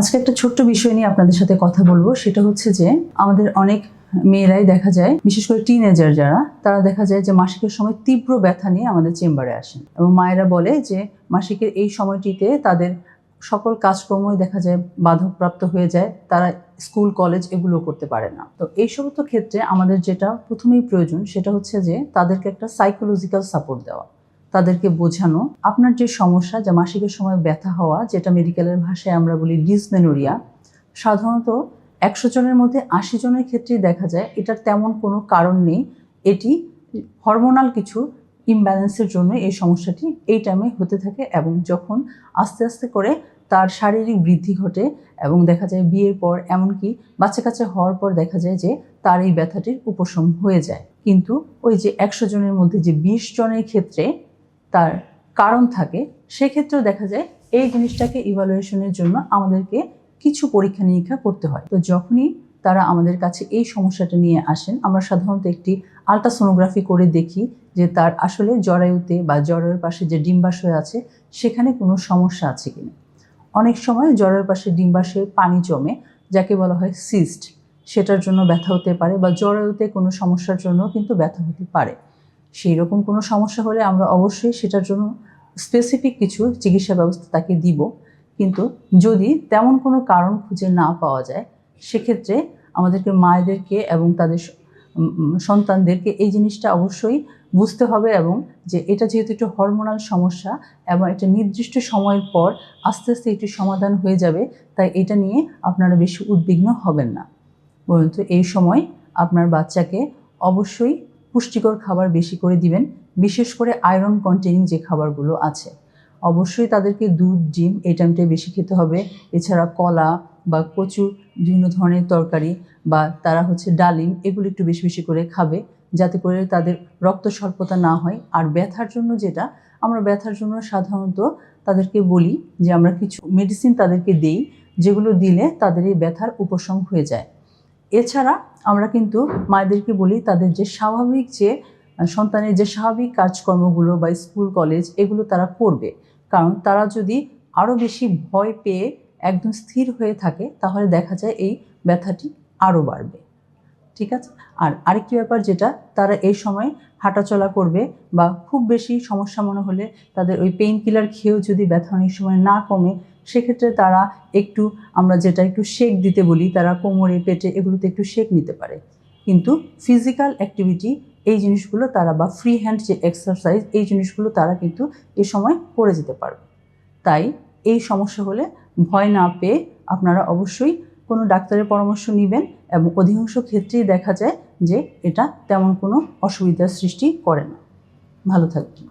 আজকে একটা ছোট্ট বিষয় নিয়ে আপনাদের সাথে কথা বলব। সেটা হচ্ছে যে, আমাদের অনেক মেয়েরাই দেখা যায়, বিশেষ করে টিনেজার যারা, তারা দেখা যায় যে মাসিকের সময় তীব্র ব্যথা নিয়ে আমাদের চেম্বারে আসেন। এবং মায়েরা বলে যে, মাসিকের এই সময়টিতে তাদের সকল কাজকর্মই দেখা যায় বাধাপ্রাপ্ত হয়ে যায়, তারা স্কুল, কলেজ এগুলো করতে পারে না। তো এই সমস্ত ক্ষেত্রে আমাদের যেটা প্রথমেই প্রয়োজন, সেটা হচ্ছে যে, তাদেরকে একটা সাইকোলজিক্যাল সাপোর্ট দেওয়া। তাদেরকে বোঝানো। আপনার যে সমস্যা, যা মাসিকের সময় ব্যথা হওয়া, যেটা মেডিকেলের ভাষায় আমরা বলি ডিসমেনোরিয়া, সাধারণত একশো জনের মধ্যে আশি জনের ক্ষেত্রেই দেখা যায়, এটার তেমন কোনো কারণ নেই। এটি হরমোনাল কিছু ইমব্যালেন্সের জন্য এই সমস্যাটি এই টাইমে হতে থাকে এবং যখন আস্তে আস্তে করে তার শারীরিক বৃদ্ধি ঘটে এবং দেখা যায় বিয়ের পর, এমনকি বাচ্চা কাচ্চা হওয়ার পর দেখা যায় যে তার এই ব্যথাটির উপশম হয়ে যায়। কিন্তু ওই যে একশো জনের মধ্যে যে বিশ জনের ক্ষেত্রে তার কারণ থাকে, সেক্ষেত্রেও দেখা যায় এই জিনিসটাকে ইভালুয়েশনের জন্য আমাদেরকে কিছু পরীক্ষা নিরীক্ষা করতে হয়। তো যখনই তারা আমাদের কাছে এই সমস্যাটা নিয়ে আসেন, আমরা সাধারণত একটি আলট্রাসোনোগ্রাফি করে দেখি যে তার আসলে জরায়ুতে বা জরায়ুর পাশে যে ডিম্বাশয় আছে, সেখানে কোনো সমস্যা আছে কিনা। অনেক সময় জরায়ুর পাশে ডিম্বাশয়ে পানি জমে, যাকে বলা হয় সিস্ট সেটার জন্য ব্যথা হতে পারে বা জরায়ুতে কোনো সমস্যার জন্য কিন্তু ব্যথা হতে পারে। সেই রকম কোনো সমস্যা হলে আমরা অবশ্যই সেটার জন্য স্পেসিফিক কিছু চিকিৎসা ব্যবস্থা তাকে দিব। কিন্তু যদি তেমন কোনো কারণ খুঁজে না পাওয়া যায়, সেক্ষেত্রে আমাদেরকে মায়েদেরকে এবং তাদের সন্তানদেরকে এই জিনিসটা অবশ্যই বুঝতে হবে এবং যে এটা যেহেতু একটু হরমোনাল সমস্যা এবং একটা নির্দিষ্ট সময়ের পর আস্তে আস্তে এটি সমাধান হয়ে যাবে, তাই এটা নিয়ে আপনারা বেশি উদ্বিগ্ন হবেন না। বরঞ্চ এই সময় আপনার বাচ্চাকে অবশ্যই পুষ্টিকর খাবার বেশি করে দিবেন, বিশেষ করে আয়রন কন্টেনিং যে খাবারগুলো আছে। অবশ্যই তাদেরকে দুধ, ডিম এই টাইমটায় বেশি খেতে হবে। এছাড়া কলা বা কচু বিভিন্ন ধরনের তরকারি বা তারা হচ্ছে ডালিম, এগুলো একটু বেশি বেশি করে খাবে, যাতে করে তাদের রক্ত স্বল্পতা না হয়। আর ব্যথার জন্য যেটা, আমরা ব্যথার জন্য সাধারণত তাদেরকে বলি যে আমরা কিছু মেডিসিন তাদেরকে দেই, যেগুলো দিলে তাদের এই ব্যথার উপশম হয়ে যায়। এছাড়া আমরা কিন্তু মায়েদেরকে বলি তাদের যে স্বাভাবিক যে সন্তানের যে স্বাভাবিক কাজকর্মগুলো বা স্কুল, কলেজ, এগুলো তারা করবে। কারণ তারা যদি আরও বেশি ভয় পেয়ে একদম স্থির হয়ে থাকে, তাহলে দেখা যায় এই ব্যথাটি আরও বাড়বে। ঠিক আছে? আর আরেকটি ব্যাপার যেটা, তারা এই সময় হাঁটাচলা করবে বা খুব বেশি সমস্যা মনে হলে তাদের ওই পেইন কিলার খেয়েও যদি ব্যথা অনেক সময় না কমে সেক্ষেত্রে তারা একটু, আমরা যেটা একটু শেক দিতে বলি, তারা কোমরে, পেটে এগুলোতে একটু শেক নিতে পারে। কিন্তু ফিজিক্যাল অ্যাক্টিভিটি এই জিনিসগুলো তারা বা ফ্রি হ্যান্ড যে এক্সারসাইজ এই জিনিসগুলো তারা কিন্তু এই সময় করে যেতে পারবে। তাই এই সমস্যা হলে ভয় না পেয়ে আপনারা অবশ্যই কোনো ডাক্তারের পরামর্শ নেবেন এবং অধিকাংশ ক্ষেত্রেই দেখা যায় যে এটা তেমন কোনো অসুবিধার সৃষ্টি করে না। ভালো থাকবেন।